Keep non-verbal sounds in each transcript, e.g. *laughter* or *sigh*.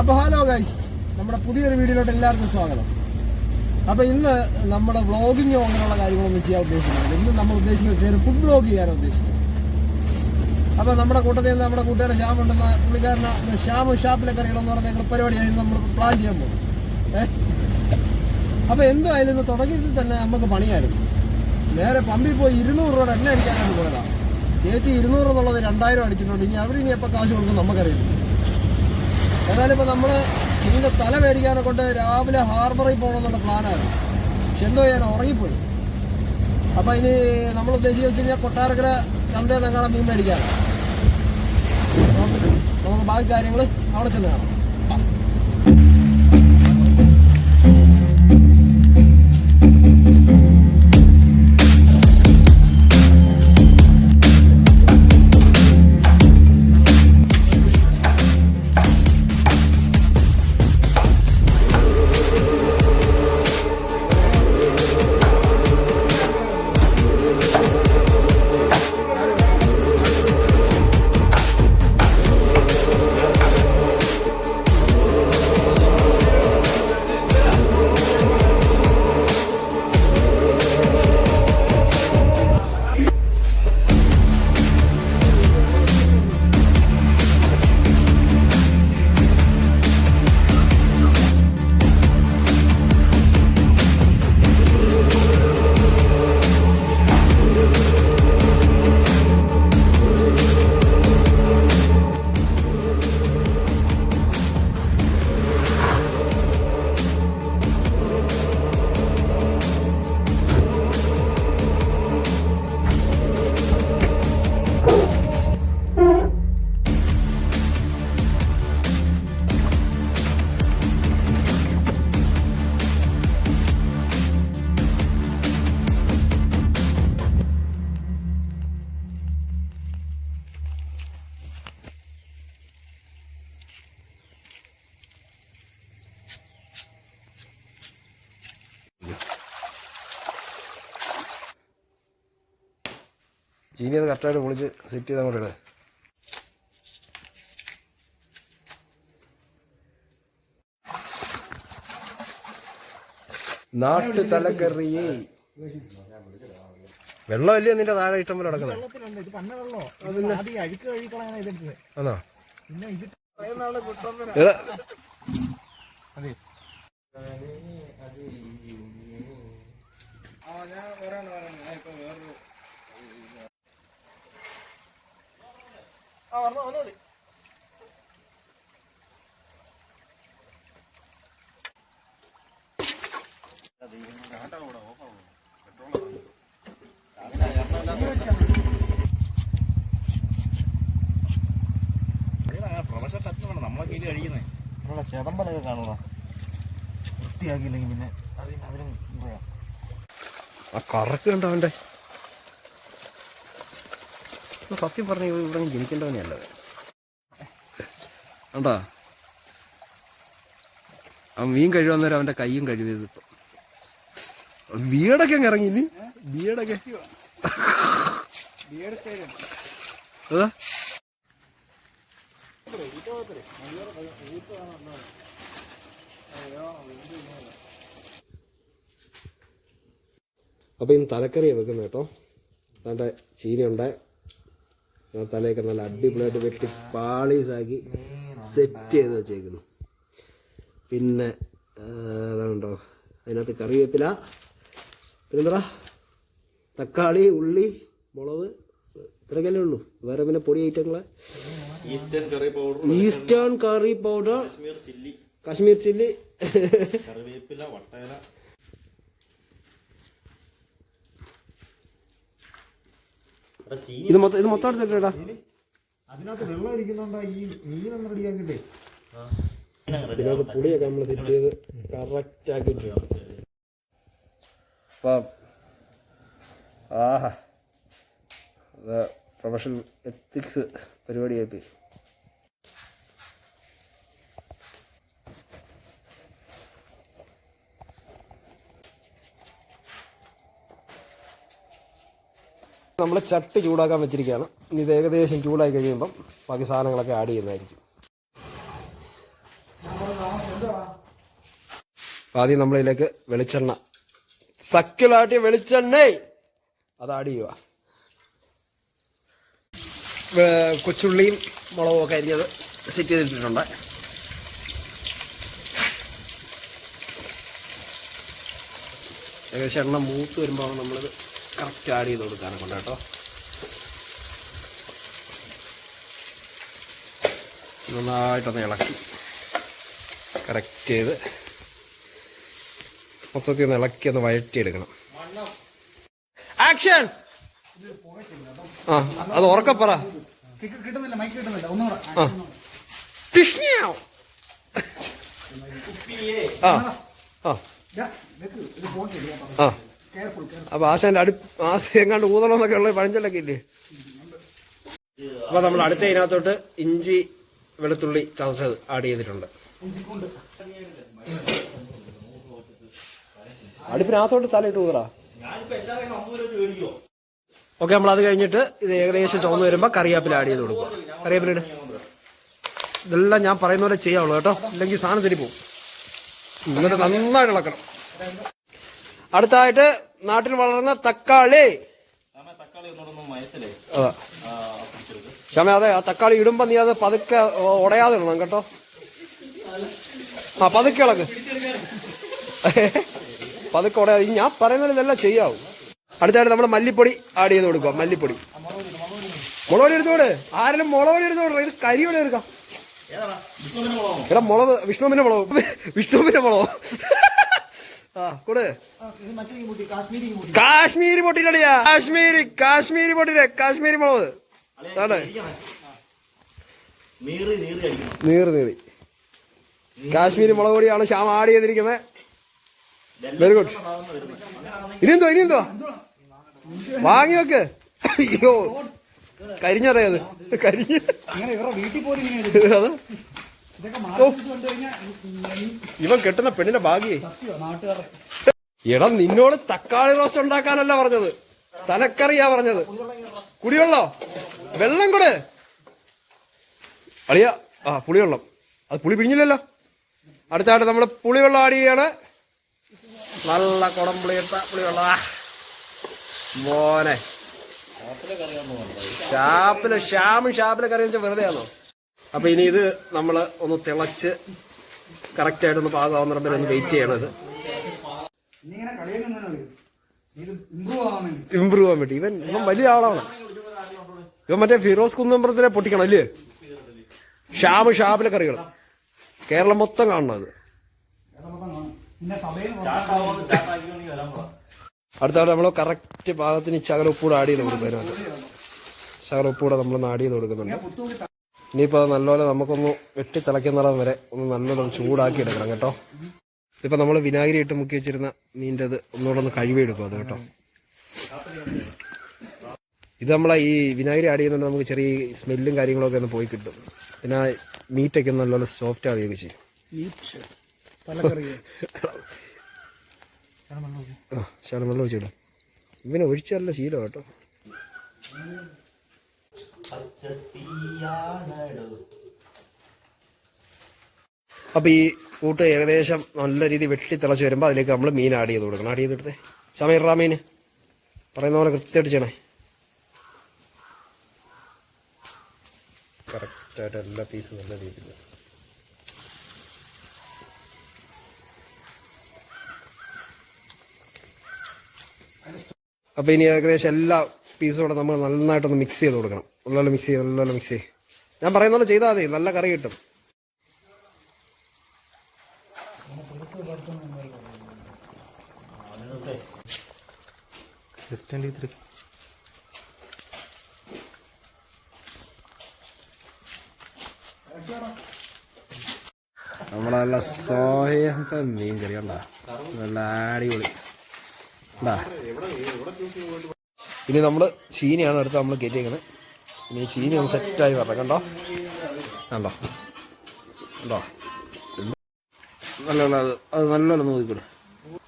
അപ്പൊ hello guys നമ്മുടെ പുതിയൊരു വീഡിയോയിലോട്ട് എല്ലാവർക്കും സ്വാഗതം. അപ്പൊ ഇന്ന് നമ്മുടെ വ്ളോഗിങ്ങോ അങ്ങനെയുള്ള കാര്യങ്ങളൊന്നും ചെയ്യാൻ ഉദ്ദേശിക്കുന്നില്ല. ഇന്ന് നമ്മൾ ഉദ്ദേശിക്കുന്നത് ചെറിയ ഫുഡ് ബ്ലോഗ് ചെയ്യാനാണ് ഉദ്ദേശിക്കുന്നത്. അപ്പൊ നമ്മുടെ കൂട്ടത്തിൽ നിന്ന് നമ്മുടെ കൂട്ടുകാരൻ ശ്യാം ഉണ്ടെന്ന പുള്ളിക്കാരന് ശ്യാം ഷാപ്പിലെ കറികളെന്ന് പറഞ്ഞ ഞങ്ങൾ പരിപാടിയായി നമ്മൾ പ്ലാൻ ചെയ്യാൻ പോകും ഏഹ് അപ്പൊ എന്തായാലും ഇന്ന് തുടക്കത്തിൽ തന്നെ നമുക്ക് പണിയായിരുന്നു. നേരെ പമ്പിൽ പോയി ഇരുന്നൂറ് രൂപയുടെ എണ്ണ അടിക്കാനാണ് പോയതാണ് ചേച്ചി ഇരുന്നൂറ് എന്നുള്ളത് രണ്ടായിരം അടിക്കുന്നുണ്ട് ഇനി അവരിനി എപ്പോൾ കാശ് കൊടുക്കും നമുക്കറിയില്ല ഏതായാലും ഇപ്പൊ നമ്മൾ ഇതിന്റെ തല മേടിക്കാനെ കൊണ്ട് രാവിലെ ഹാർബറിൽ പോകണമെന്നുള്ള പ്ലാനായിരുന്നു പക്ഷെ എന്തോ ഞാൻ ഉറങ്ങിപ്പോയി. അപ്പൊ ഇനി നമ്മൾ ഉദ്ദേശിച്ച് വെച്ച് കഴിഞ്ഞാൽ കൊട്ടാരക്കര ചന്തയിൽ നിങ്ങളെ മീൻ നമുക്ക് നമുക്ക് ബാക്കി കാര്യങ്ങൾ അവിടെ ചെന്ന് കാണാം. ചീനി അത് കറക്റ്റായിട്ട് പൊളിച്ച് സെറ്റ് ചെയ്ത് അങ്ങോട്ട് ഇടേ. നാട്ടു തലക്കറിയേ. വെള്ളമല്ലേ നിന്റെ താഴെ ഇഷ്ടം പോലെ കിടക്കുന്നത് വെള്ളമോ ആദ്യം അഴുക്ക് കഴുകിക്കളയാൻ ഇതെടുത്തത് ആണോ പിന്നെ ഇത് എടാ, അതെ ആ വന്നോ വന്നോ മതി നമ്മളെ ചെതമ്പലൊക്കെ കാണുക വൃത്തിയാക്കിയില്ലെങ്കിൽ പിന്നെ അതിന് അതിനും പറയാം. ആ കറക്ക് കണ്ടോ അവന്റെ ഇപ്പൊ സത്യം പറഞ്ഞ ഇവിടെ ജനിക്കേണ്ടവനെയല്ല കണ്ടോ? അവൻ മീൻ കഴിവന്നേരം അവന്റെ കൈയും കഴിവത് ഇപ്പൊ. വീടൊക്കെ അങ്ങ് ഇറങ്ങി ഇനി. അപ്പോൾ ഇന്ന് തലക്കറിയാണ് വെക്കുന്നത് കേട്ടോ. അതാണ്ട് ചീരയുണ്ടായി തലയൊക്കെ നല്ല അടിപൊളിയായിട്ട് വെട്ടി പാളീസാക്കി സെറ്റ് ചെയ്ത് വെച്ചേക്കുന്നു. പിന്നെ അതാണുണ്ടോ? അതിനകത്ത് കറിവേപ്പില പിന്നെന്താ? തക്കാളി ഉള്ളി മുളക് ഇത്രയൊക്കെ ഉള്ളൂ. വേറെ പിന്നെ പൊടി ഐറ്റങ്ങളെ? Eastern curry powder Eastern curry powder Kashmir chilli. Kashmir chilli. കറിവേപ്പില വട്ടയില എടാ, ചീനി ഇത് മൊത്തം ഇത് മൊത്തം എടുത്തിട്ടാ അതിനകത്ത് വെള്ളം ഇരിക്കുന്നുണ്ടാ? ഈ മീനൊന്നും റെഡിയാക്കിട്ടേ ഇതിനകത്ത് പുളിയൊക്കെ നമ്മൾ സെറ്റ് ചെയ്ത് കറക്റ്റ് ആക്കിയിട്ടുണ്ട് അപ്പം ആഹാ. പ്രൊഫഷണൽ എത്തിക്സ് പരിപാടിയായി നമ്മൾ ചട്ടി ചൂടാക്കാൻ വെച്ചിരിക്കുകയാണ്. ഇനി ഇത് ഏകദേശം ചൂടായി കഴിയുമ്പം ബാക്കി സാധനങ്ങളൊക്കെ ആഡ് ചെയ്യുന്നതായിരിക്കും. ആദ്യം നമ്മളിതിലേക്ക് വെളിച്ചെണ്ണ. സക്കിളാട്ടിയ വെളിച്ചെണ്ണ! അത് ആഡ് ചെയ്യുക. കൊച്ചുള്ളിയും മുളകും ഒക്കെ അരിഞ്ഞത് സെറ്റ് ചെയ്തിട്ടുണ്ട് ഏകദേശം എണ്ണ മൂത്ത് വരുമ്പോഴാണ് നമ്മളിത് കറക്റ്റ് ആഡ് ചെയ്ത് കൊടുക്കാനെ കൊണ്ട് കേട്ടോ. നന്നായിട്ടൊന്ന് ഇളക്കി. കറക്റ്റ് ചെയ്ത്. മൊത്തത്തിൽ ഒന്ന് ഇളക്കി ഒന്ന് വഴറ്റിയെടുക്കണം. ആക്ഷൻ ആ അത് ഉറക്കപ്പറ കിട്ടുന്നില്ല മൈക്ക് കിട്ടുന്നില്ല ഒന്നുകൂടെ ആ. ആ ആ. ആ അപ്പൊ ആശാന്റെ അടു ആശ ഊതണം എന്നൊക്കെ ഉള്ള പഴഞ്ചൊല്ലൊക്കെ ഇല്ലേ? അപ്പൊ നമ്മൾ അടുത്ത ഇതിനകത്തോട്ട് ഇഞ്ചി വെളുത്തുള്ളി ചതച്ചത് ആഡ് ചെയ്തിട്ടുണ്ട്. അടുപ്പിനകത്തോട്ട് തലയിട്ട് ഊതറാ ഓക്കെ നമ്മൾ അത് കഴിഞ്ഞിട്ട് ഇത് ഏകദേശം ചുവന്ന് വരുമ്പോൾ കറിവേപ്പില ആഡ് ചെയ്ത് കൊടുക്കുക കറിവേപ്പില ഇട്. ഇതെല്ലാം ഞാൻ പറയുന്ന പോലെ ചെയ്യാവുള്ളൂ കേട്ടോ. ഇല്ലെങ്കിൽ സാധനം തിരിപ്പോവും എന്നിട്ട് നന്നായിട്ട് ഇളക്കണം. അടുത്തായിട്ട് നാട്ടിൽ വളർന്ന തക്കാളി. ക്ഷമ അതെ ആ തക്കാളി ഇടുമ്പോ നീ അത് പതുക്കെ ഉടയാതെ ഇടണം കേട്ടോ. ആ പതുക്കെ ഇളക്ക്. പതുക്കെ ഉടയാതെ. ഞാൻ പറയുന്നത് ഇതെല്ലാം ചെയ്യാവും. അടുത്തായിട്ട് നമ്മൾ മല്ലിപ്പൊടി ആഡ് ചെയ്ത് കൊടുക്കുക. മല്ലിപ്പൊടി. മുളകൊടി എടുത്തോട് ആരെങ്കിലും മുളകൊടി എടുത്തോട് ഇത് കരിയോടെ എടുക്കാം. ഇവിടെ മുളക് വിഷ്ണുവിന്റെ മുളക്. വിഷ്ണുവിന്റെ മുളക്. കാശ്മീരി പൊട്ടിട്ടടിയാ മുട്ടി കാശ്മീരി കാശ്മീരി പൊട്ടിയിലെ കാശ്മീരി മുളക്. നീറി നീറി കാശ്മീരി മുളക് പൊടിയാണ് ശ്യാം ആഡ് ചെയ്തിരിക്കുന്നത്. വെരി ഗുഡ് ഇനിയെന്തോ ഇനിയെന്തോ വാങ്ങി വെക്ക് അയ്യോ. കരിഞ്ഞറിയത് അത്. കരിഞ്ഞ. വീട്ടിൽ പോലും *laughs* ഇവൻ കെട്ടുന്ന പെണ്ണിന്റെ ഭാഗ്യേ. ഇടം എടാ നിന്നോട് തക്കാളി റോസ്റ്റ് ഉണ്ടാക്കാനല്ല പറഞ്ഞത്. തലക്കറിയാ പറഞ്ഞത്. കുടിവെള്ളോ? വെള്ളം കൂടെ. അളിയ ആ പുളിവെള്ളം. അത് പുളി പിഴിഞ്ഞില്ലല്ലോ. അടുത്തായിട്ട് നമ്മൾ പുളിവെള്ളം ആടിയാണ് നല്ല കുടം പുളിയിട്ട പുളിവെള്ള മോനെ. ഷാപ്പിൽ ഷാമും ഷാപ്പിലെ കറി വെച്ചാൽ വെറുതെ ആണോ അപ്പൊ ഇനി ഇത് നമ്മൾ ഒന്ന് തിളച്ച് കറക്റ്റ് ആയിട്ട് ഒന്ന് പാകമാവുന്ന വരെ ഒന്ന് വെയിറ്റ് ചെയ്യണത് ഇമ്പ്രൂവ് ആവാൻ വേണ്ടി. ഇവൻ ഇവൻ വലിയ ആളാണ്. ഇവൻ മറ്റേ ഫിറോസ് കുന്നമ്പ്രത്തിനെ പൊട്ടിക്കണം അല്ലേ? ഷാമ് ഷാബിലെ കറികൾ. കേരളം മൊത്തം കാണണം അത്. ഇവിടെ മൊത്തം കാണും. പിന്നെ സ്റ്റാർട്ട് ആവുമെന്ന് സ്റ്റാർട്ട് വരാൻ പോവാ. അടുത്ത നമ്മൾ കറക്റ്റ് പാകത്തിന് ഈ ശകല ഉപ്പൂടെ ആഡ് ചെയ്ത് കൊടുക്കും അതിനകത്ത്. ശകല ഉപ്പൂടെ നമ്മൾ ആഡ് ചെയ്ത് കൊടുക്കുന്നുണ്ട്. ഇനിയിപ്പോൾ അത് നല്ലപോലെ നമുക്കൊന്ന് വെട്ടി തിളയ്ക്കുന്നിടം വരെ ഒന്ന് നല്ലോണം ചൂടാക്കി എടുക്കണം കേട്ടോ. ഇപ്പം നമ്മൾ വിനാഗിരി ഇട്ട് മുക്കി വെച്ചിരുന്ന മീന്റെ അത് ഒന്നുകൂടെ ഒന്ന് കഴുകിയെടുക്കും അത് കേട്ടോ. ഇത് നമ്മളെ ഈ വിനാഗിരി ആഡ് ചെയ്യുന്നുണ്ട് നമുക്ക് ചെറിയ സ്മെല്ലും കാര്യങ്ങളൊക്കെ ഒന്ന് പോയി കിട്ടും. പിന്നെ മീറ്റൊക്കെ ഒന്ന് നല്ലപോലെ സോഫ്റ്റ് ആവുകയൊക്കെ ചെയ്യും. വെള്ളം ഒഴിച്ചിടും ഇവനെ ഒഴിച്ചല്ല ശീലം കേട്ടോ. അപ്പോൾ ഈ കൂട്ട് ഏകദേശം നല്ല രീതി വെട്ടി തിളച്ച് വരുമ്പോൾ അതിലേക്ക് നമ്മൾ മീൻ ആഡ് ചെയ്ത് കൊടുക്കണം. ആഡ് ചെയ്തെടുത്തേ സമയറാ മീൻ. പറയുന്ന പോലെ കൃത്യമായിട്ട് ചെയ്യണേ. കറക്റ്റായിട്ട് എല്ലാ പീസും നല്ല രീതിയിൽ. അപ്പോൾ ഇനി ഏകദേശം എല്ലാ പീസും കൂടെ നമ്മൾ നന്നായിട്ടൊന്ന് മിക്സ് ചെയ്ത് കൊടുക്കണം. നല്ലോണം മിക്സ് ചെയ്യും നല്ലോണം മിക്സ് ചെയ്യും. ഞാൻ പറയുന്ന പോലെ ചെയ്താൽ മതി നല്ല കറി കിട്ടും. നമ്മളെ നല്ല സോയമ്പ മീൻ കറി കണ്ടാ. നല്ല അടിപൊളി. ഇനി നമ്മൾ ചീനിയാണ് അടുത്ത് നമ്മൾ കയറ്റിയേക്കുന്നത് ഇനി ചീനി ഒന്ന് സെറ്റായി വരണം കണ്ടോ? കണ്ടോ? കണ്ടോ? നല്ല അത് അത് നല്ലോണം നോക്കിക്കൊടു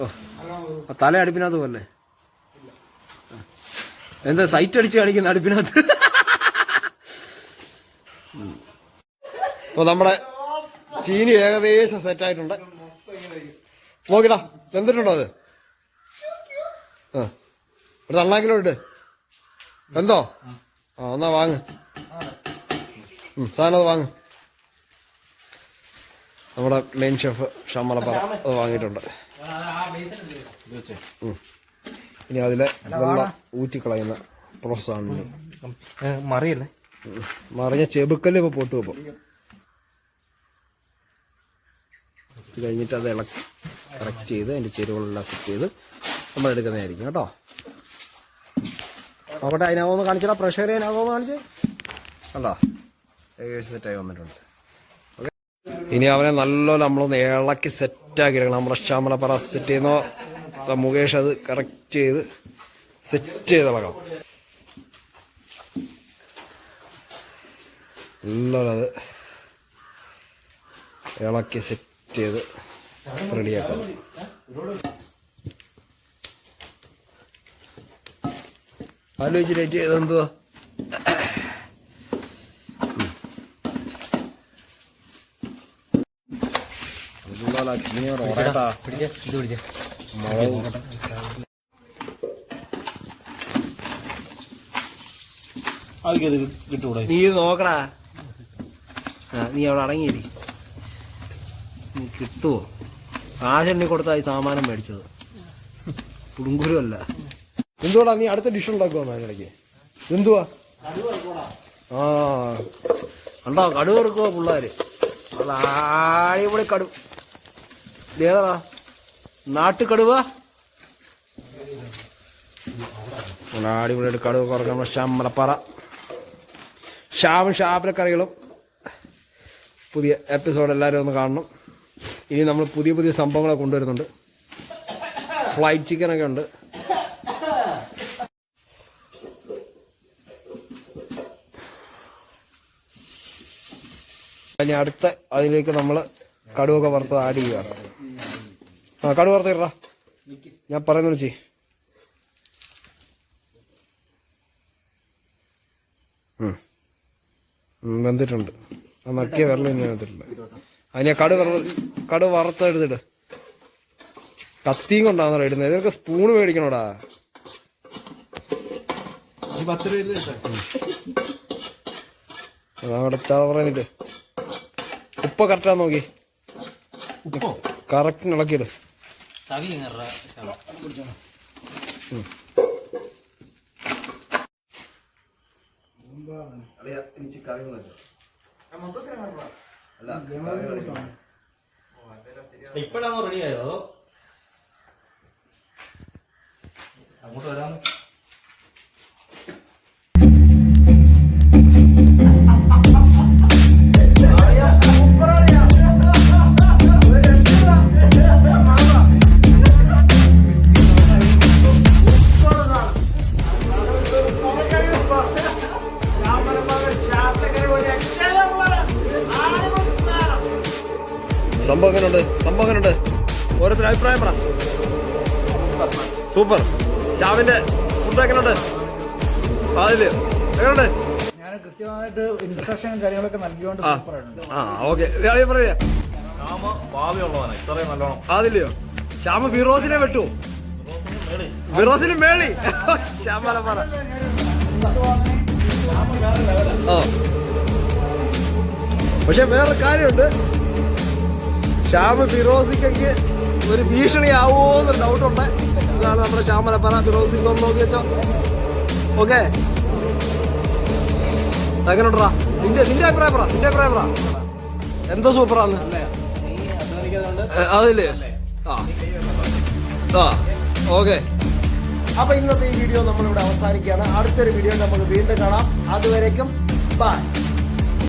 ഓ തല അടുപ്പിനകത്ത് പോലെ എന്താ സൈറ്റ് അടിച്ച് കാണിക്കുന്ന അടുപ്പിനകത്ത്. അപ്പൊ നമ്മുടെ ചീനി ഏകദേശം സെറ്റായിട്ടുണ്ട്. നോക്കിടാ എന്തിട്ടുണ്ടോ അത്? ആ. ഒരു തണ്ണാക്കിലോ ഇട്ട് എന്തോ ആ എന്നാ വാങ്ങ്. സാധനം അത് വാങ്ങ്. നമ്മുടെ മെയിൻ ഷെഫ് ഷമ്മളപ്പറ അത് വാങ്ങിയിട്ടുണ്ട്. ഇനി അതിലെ വെള്ളം ഊറ്റിക്കളയുന്ന പ്രോസസ്സാണ് ഇനി മറിയല്ലേ. മറിഞ്ഞ ചെബുക്കൽ ഇപ്പൊ പൊട്ടു ഇപ്പൊ. ഇത് കഴിഞ്ഞിട്ട് അത് ഇളക്കി കറക്റ്റ് ചെയ്ത് അതിന്റെ ചേരുവകളെല്ലാം സെറ്റ് ചെയ്ത് നമ്മൾ എടുക്കുന്നതായിരിക്കും കേട്ടോ. നോക്കട്ടെ അതിനാവോന്ന് കാണിച്ചടാ. പ്രഷർ അതിനകത്ത് കാണിച്ച്. കണ്ടോ? ഏകദേശം സെറ്റായി വന്നിട്ടുണ്ട്. ഇനി അവനെ നല്ലോണം നമ്മളൊന്ന് ഇളക്കി സെറ്റാക്കി എടുക്കണം. നമ്മുടെ ശ്യാമലപ്പറ സെറ്റ് ചെയ്യുന്നോ. മുകേഷ് അത് കറക്റ്റ് ചെയ്ത് സെറ്റ് ചെയ്ത് ഇളക്കണം. നല്ലോണം അത് ഇളക്കി സെറ്റ് ചെയ്ത് റെഡിയാക്കാം ആലോചിച്ചിട്ട് ഇതെന്തുവാ അതൊക്കെ കിട്ടൂടെ? നീ നോക്കടാ. ആ നീ അവിടെ അടങ്ങിയിരി. നീ കിട്ടുവോ? കാശെണ്ണി കൊടുത്താ ഈ സാമാനം മേടിച്ചത്. പുടുങ്കുരു അല്ല. എന്തുവാടാ നീ അടുത്ത ഡിഷ് ഉണ്ടാക്കുവാ അതിനിടയ്ക്ക് എന്തുവാ? ആ കണ്ടോ കടുവ് വെറുക്കുവാ പിള്ളേര്. അത് അടിപൊളി കടു ഏതാ നാട്ടുകടുവ? അടിപൊളിയായിട്ട് കടുവ കുറയ്ക്കാൻ ശമ്പളപ്പറ. ഷാവും ഷാപ്പിലെ കറികളും. പുതിയ എപ്പിസോഡ് എല്ലാവരും ഒന്ന് കാണണം. ഇനി നമ്മൾ പുതിയ പുതിയ സംഭവങ്ങളൊക്കെ കൊണ്ടുവരുന്നുണ്ട്. ഫ്ലൈറ്റ് ചിക്കനൊക്കെ ഉണ്ട്. ഇനി അടുത്ത അതിലേക്ക് നമ്മൾ കടുവൊക്കെ വറുത്തത് ആഡ് ചെയ്യുകയാണ് ആ കടുവ വറുത്തിട്ടാ ഞാൻ പറയുന്ന ചേച്ചി വെന്തിട്ടുണ്ട്. ആ നക്കിയ വിരൽ ഇനി വെന്തിട്ടില്ല അതിനെ കടു വറ കടു വറുത്തെടുത്തിട്ട് കത്തിയും കൊണ്ടാണോ ഇടുന്നത് ഇതൊക്കെ സ്പൂണ് മേടിക്കണോടാ. പത്ത് രൂപ അതാ ചാ പറയുന്നിട്ട് ഉപ്പ് കറക്റ്റാ നോക്കി. കറക്റ്റ് ഇളക്കിയിട്. ഇപ്പോഴാണോ റെഡി ആയതോ? അങ്ങോട്ട് വരാൻ അഭിപ്രായം പറ സൂപ്പർ ഷാവിന്റെ ഫുഡ് എങ്ങനെയുണ്ട്? അതിൽ എങ്ങനെയുണ്ട്? ഞാൻ കൃത്യമായിട്ട് ഇൻസ്ട്രക്ഷൻ കാര്യങ്ങളൊക്കെ നൽകിയോണ്ട് ആ. ഓക്കെ പറയാ. അതില്ലയോ ശ്യാമ ഫിറോസിനെ വെട്ടു. ഫിറോസിന് മേളി. ശ്യാമല പറ. ആ. പക്ഷെ വേറെ കാര്യമുണ്ട്. ശ്യാമ ഫിറോസിക്കൊക്കെ ഒരു ഭീഷണിയാവോ എന്നൊരു ഡൗട്ടുണ്ട് ഇതാണ് നമ്മുടെ ശ്യാമലപ്പറ. സിംഗ് ഒന്ന് നോക്കി വെച്ചോ. ഓക്കെ എങ്ങനെയുണ്ടാ നിന്റെ നിന്റെ അഭിപ്രായം പറ നിന്റെ അഭിപ്രായം പറ. എന്തോ സൂപ്പറാന്ന് അതില്ലേ ആ. ആ ഓക്കെ അപ്പൊ ഇന്നത്തെ ഈ വീഡിയോ നമ്മളിവിടെ അവസാനിക്കുകയാണ്. അടുത്തൊരു വീഡിയോ നമുക്ക് വീണ്ടും കാണാം. അതുവരേക്കും ബൈ